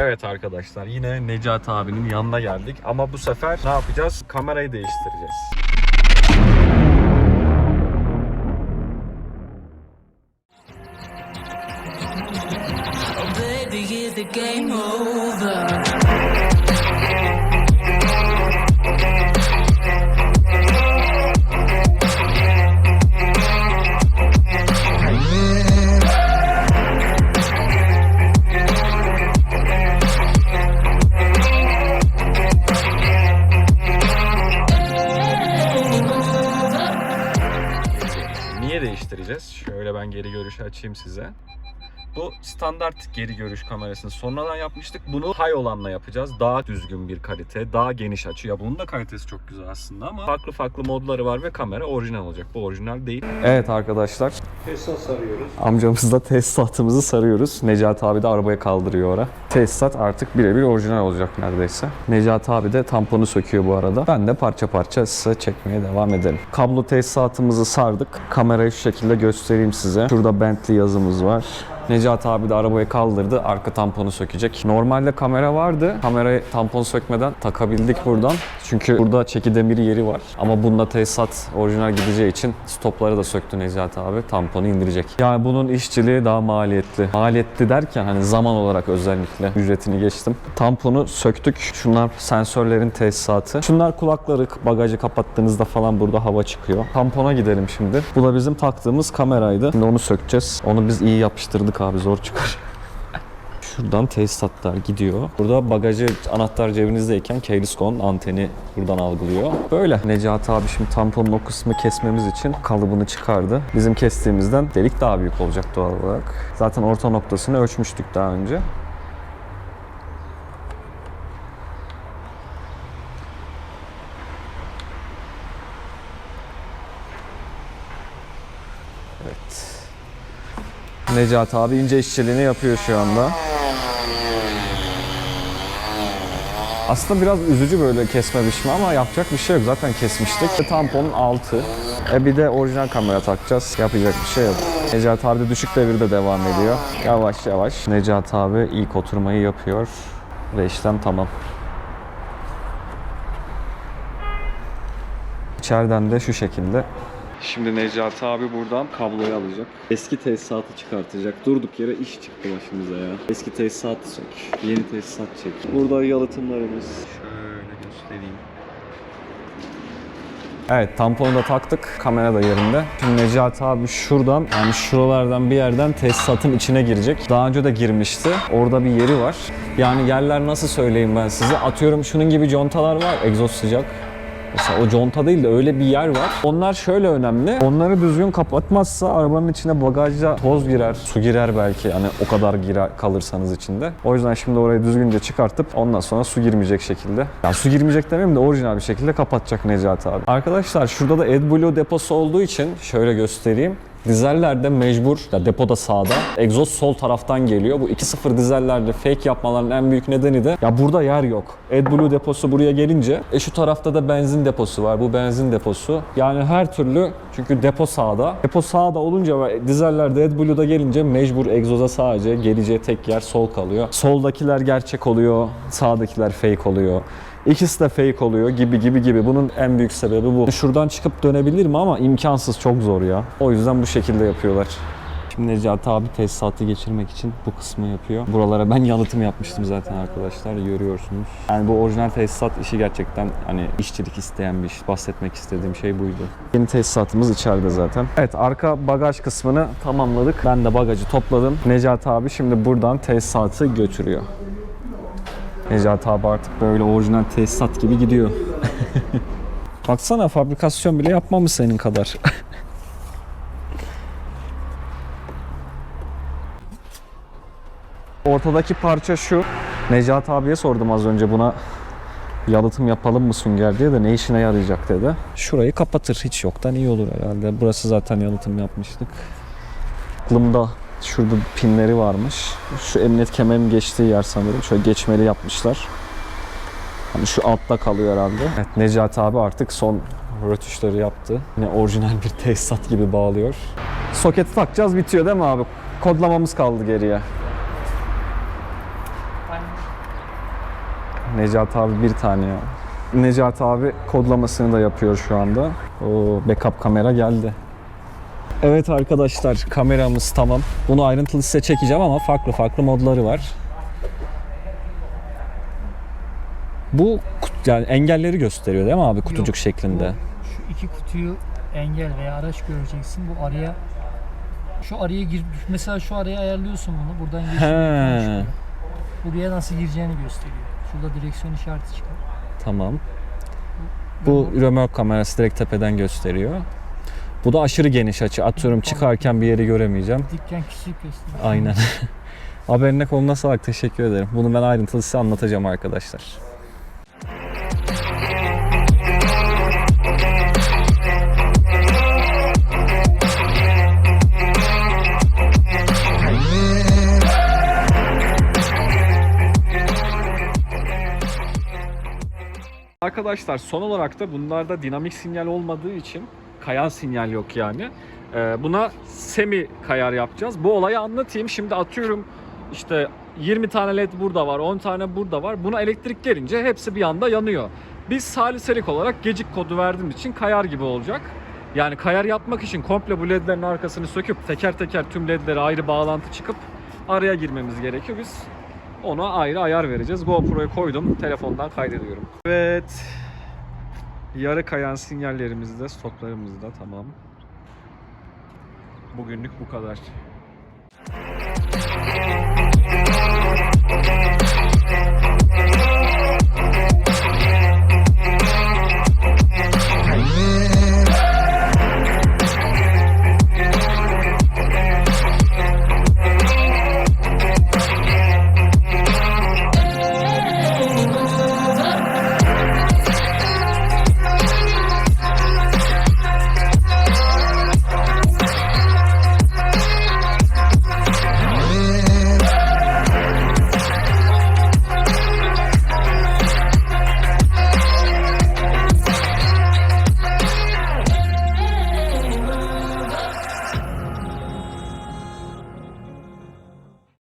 Evet arkadaşlar yine Necati abinin yanına geldik ama bu sefer ne yapacağız? Kamerayı değiştireceğiz. The game over? Niye değiştireceğiz? Şöyle ben geri görüşü açayım size. Bu standart geri görüş kamerasını sonradan yapmıştık. Bunu high olanla yapacağız. Daha düzgün bir kalite, daha geniş açı. Ya bunun da kalitesi çok güzel aslında ama farklı farklı modları var ve kamera orijinal olacak. Bu orijinal değil. Evet arkadaşlar. Tesisat sarıyoruz. Amcamızla tesisatımızı sarıyoruz. Necati abi de arabaya kaldırıyor ora. Tesisat artık birebir orijinal olacak neredeyse. Necati abi de tamponu söküyor bu arada. Ben de parça parça size çekmeye devam edelim. Kablo tesisatımızı sardık. Kamerayı şu şekilde göstereyim size. Şurada Bentley yazımız var. Necati abi de arabayı kaldırdı. Arka tamponu sökecek. Normalde kamera vardı. Kamerayı tampon sökmeden takabildik buradan. Çünkü burada çeki demiri yeri var. Ama bunda tesisat orijinal gideceği için stopları da söktü Necati abi. Tamponu indirecek. Yani bunun işçiliği daha maliyetli. Maliyetli derken hani zaman olarak özellikle ücretini geçtim. Tamponu söktük. Şunlar sensörlerin tesisatı. Şunlar kulakları bagajı kapattığınızda falan burada hava çıkıyor. Tampona gidelim şimdi. Bu da bizim taktığımız kameraydı. Şimdi onu sökeceğiz. Onu biz iyi yapıştırdık abi zor çıkar. Şuradan tesisatlar gidiyor. Burada bagajı anahtar cebinizdeyken Keyless-Con anteni buradan algılıyor. Böyle. Necati abi şimdi tamponun o kısmı kesmemiz için kalıbını çıkardı. Bizim kestiğimizden delik daha büyük olacak doğal olarak. Zaten orta noktasını ölçmüştük daha önce. Necati abi ince işçiliğini yapıyor şu anda. Aslında biraz üzücü böyle kesme biçme ama yapacak bir şey yok. Zaten kesmiştik. Tamponun altı. E bir de orijinal kamera takacağız. Yapacak bir şey yok. Necati abi de düşük devirde devam ediyor. Yavaş yavaş. Necati abi ilk oturmayı yapıyor. Ve işlem tamam. İçeriden de şu şekilde Şimdi Necati abi buradan kabloyu alacak. Eski tesisatı çıkartacak. Durduk yere iş çıktı başımıza ya. Eski tesisatı çek. Yeni tesisat çek. Burada yalıtımlarımız. Şöyle göstereyim. Evet tamponu da taktık. Kamera da yerinde. Şimdi Necati abi şuradan yani şuralardan bir yerden tesisatın içine girecek. Daha önce de girmişti. Orada bir yeri var. Yani yerler nasıl söyleyeyim ben size. Atıyorum şunun gibi contalar var. Egzoz sıcak. Mesela o conta değil de öyle bir yer var. Onlar şöyle önemli. Onları düzgün kapatmazsa arabanın içine bagajda toz girer, su girer belki. Hani o kadar girer kalırsanız içinde. O yüzden şimdi orayı düzgünce çıkartıp ondan sonra su girmeyecek şekilde. Yani su girmeyecek demeyeyim de orijinal bir şekilde kapatacak Necati abi. Arkadaşlar şurada da AdBlue deposu olduğu için şöyle göstereyim. Dizellerde mecbur, ya depoda sağda, egzoz sol taraftan geliyor. Bu 2.0 dizellerde fake yapmaların en büyük nedeni de ya burada yer yok. AdBlue deposu buraya gelince, e şu tarafta da benzin deposu var. Bu benzin deposu. Yani her türlü çünkü depo sağda. Depo sağda olunca ve dizellerde AdBlue'da gelince mecbur egzoza sadece geleceği tek yer sol kalıyor. Soldakiler gerçek oluyor, sağdakiler fake oluyor. İkisi de fake oluyor gibi gibi gibi. Bunun en büyük sebebi bu. Şuradan çıkıp dönebilir mi ama imkansız çok zor ya. O yüzden bu şekilde yapıyorlar. Şimdi Necati abi tesisatı geçirmek için bu kısmı yapıyor. Buralara ben yalıtım yapmıştım zaten arkadaşlar görüyorsunuz. Yani bu orijinal tesisat işi gerçekten hani işçilik isteyen bir iş. Bahsetmek istediğim şey buydu. Yeni tesisatımız içeride zaten. Evet arka bagaj kısmını tamamladık. Ben de bagajı topladım. Necati abi şimdi buradan tesisatı götürüyor. Necati abi artık böyle orijinal tesisat gibi gidiyor. Baksana fabrikasyon bile yapmamış senin kadar. Ortadaki parça şu. Necati abiye sordum az önce buna yalıtım yapalım mı sünger diye de ne işine yarayacak dedi. Şurayı kapatır hiç yoktan iyi olur herhalde. Burası zaten yalıtım yapmıştık. Aklımda şurada pinleri varmış. Şu emniyet kemerinin geçtiği yer sanırım. Şöyle geçmeli yapmışlar. Hani şu altta kalıyor herhalde. Evet Necati abi artık son rötuşları yaptı. Yine orijinal bir tesisat gibi bağlıyor. Soketi takacağız bitiyor değil mi abi? Kodlamamız kaldı geriye. Necati abi bir tane ya. Necati abi kodlamasını da yapıyor şu anda. O backup kamera geldi. Evet arkadaşlar kameramız tamam. Bunu ayrıntılı size çekeceğim ama farklı farklı modları var. Bu yani engelleri gösteriyor değil mi abi kutucuk Yok, şeklinde? bu- Şu iki kutuyu engel veya araç göreceksin. Bu araya şu araya gir mesela şu araya ayarlıyorsun bunu. Buradan geçiyor. Buraya nasıl gireceğini gösteriyor. Şurada direksiyon işareti çıkar. Tamam. Bu römork kamerası direkt tepeden gösteriyor. Bu da aşırı geniş açı. Atıyorum çıkarken bir yeri göremeyeceğim. Dikken küçük gösteriyor. Aynen. Haberine koluna sağlık. Teşekkür ederim. Bunu ben ayrıntılı size anlatacağım arkadaşlar. Arkadaşlar son olarak da bunlarda dinamik sinyal olmadığı için kayan sinyal yok yani. Ee, buna semi kayar yapacağız. Bu olayı anlatayım. Şimdi atıyorum işte 20 tane led burada var, 10 tane burada var. Buna elektrik gelince hepsi bir anda yanıyor. Biz saliselik olarak gecik kodu verdiğimiz için kayar gibi olacak. Yani kayar yapmak için komple bu ledlerin arkasını söküp teker teker tüm ledlere ayrı bağlantı çıkıp araya girmemiz gerekiyor. Biz ona ayrı ayar vereceğiz. GoPro'ya koydum. Telefondan kaydediyorum. Evet. Yarı kayan sinyallerimiz de stoklarımız da tamam. Bugünlük bu kadar.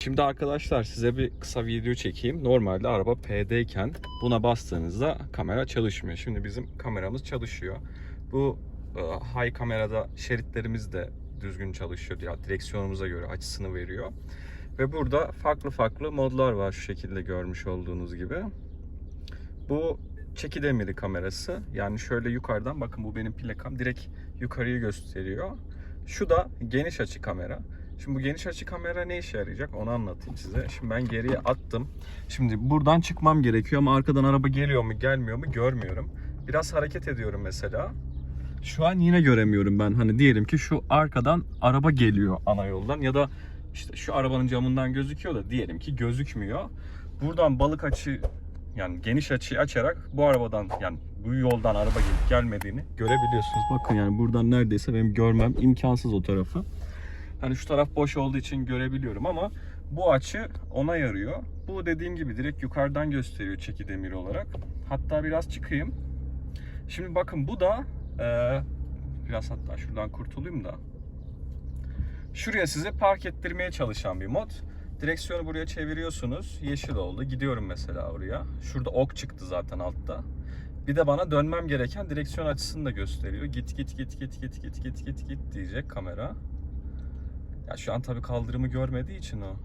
Şimdi arkadaşlar size bir kısa video çekeyim. Normalde araba P'deyken buna bastığınızda kamera çalışmıyor. Şimdi bizim kameramız çalışıyor. Bu e, high kamerada şeritlerimiz de düzgün çalışıyor. Ya direksiyonumuza göre açısını veriyor. Ve burada farklı farklı modlar var şu şekilde görmüş olduğunuz gibi. Bu çeki demiri kamerası. Yani şöyle yukarıdan bakın bu benim plakam direkt yukarıyı gösteriyor. Şu da geniş açı kamera. Şimdi bu geniş açı kamera ne işe yarayacak onu anlatayım size. Şimdi ben geriye attım. Şimdi buradan çıkmam gerekiyor ama arkadan araba geliyor mu gelmiyor mu görmüyorum. Biraz hareket ediyorum mesela. Şu an yine göremiyorum ben. Hani diyelim ki şu arkadan araba geliyor ana yoldan ya da işte şu arabanın camından gözüküyor da diyelim ki gözükmüyor. Buradan balık açı yani geniş açıyı açarak bu arabadan yani bu yoldan araba gelip gelmediğini görebiliyorsunuz. Bakın yani buradan neredeyse benim görmem imkansız o tarafı. Hani şu taraf boş olduğu için görebiliyorum ama bu açı ona yarıyor. Bu dediğim gibi direkt yukarıdan gösteriyor çeki demiri olarak. Hatta biraz çıkayım. Şimdi bakın bu da eee, biraz hatta şuradan kurtulayım da. Şuraya sizi park ettirmeye çalışan bir mod. Direksiyonu buraya çeviriyorsunuz. Yeşil oldu. Gidiyorum mesela oraya. Şurada ok çıktı zaten altta. Bir de bana dönmem gereken direksiyon açısını da gösteriyor. Git git git git git git git git git diyecek kamera. Ya şu an tabii kaldırımı görmediği için o.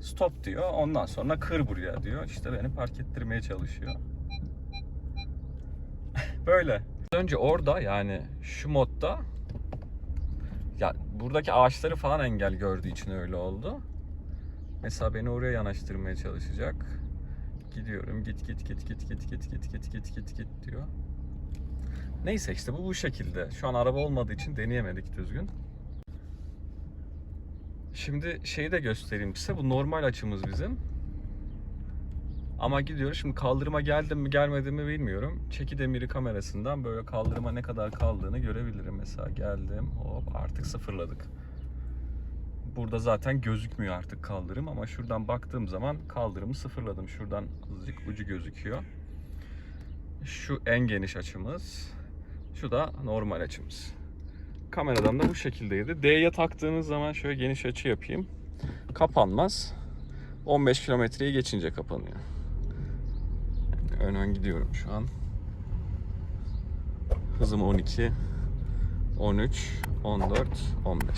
Stop diyor. Ondan sonra kır buraya diyor. İşte beni park ettirmeye çalışıyor. Böyle. Önce orada yani şu modda ya buradaki ağaçları falan engel gördüğü için öyle oldu. Mesela beni oraya yanaştırmaya çalışacak. Gidiyorum. Git git git git git git git git git git diyor. Neyse işte bu bu şekilde. Şu an araba olmadığı için deneyemedik düzgün. Şimdi şeyi de göstereyim size. Bu normal açımız bizim. Ama gidiyoruz. Şimdi kaldırıma geldim mi gelmedim mi bilmiyorum. Çeki demiri kamerasından böyle kaldırıma ne kadar kaldığını görebilirim. Mesela geldim. Hop artık sıfırladık. Burada zaten gözükmüyor artık kaldırım ama şuradan baktığım zaman kaldırımı sıfırladım. Şuradan azıcık ucu gözüküyor. Şu en geniş açımız. Şu da normal açımız. Kameradan da bu şekildeydi. D'ye taktığınız zaman şöyle geniş açı yapayım. Kapanmaz. 15 kilometreyi geçince kapanıyor. Yani ön ön gidiyorum şu an. Hızım 12, 13, 14, 15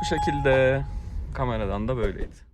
Bu şekilde kameradan da böyleydi.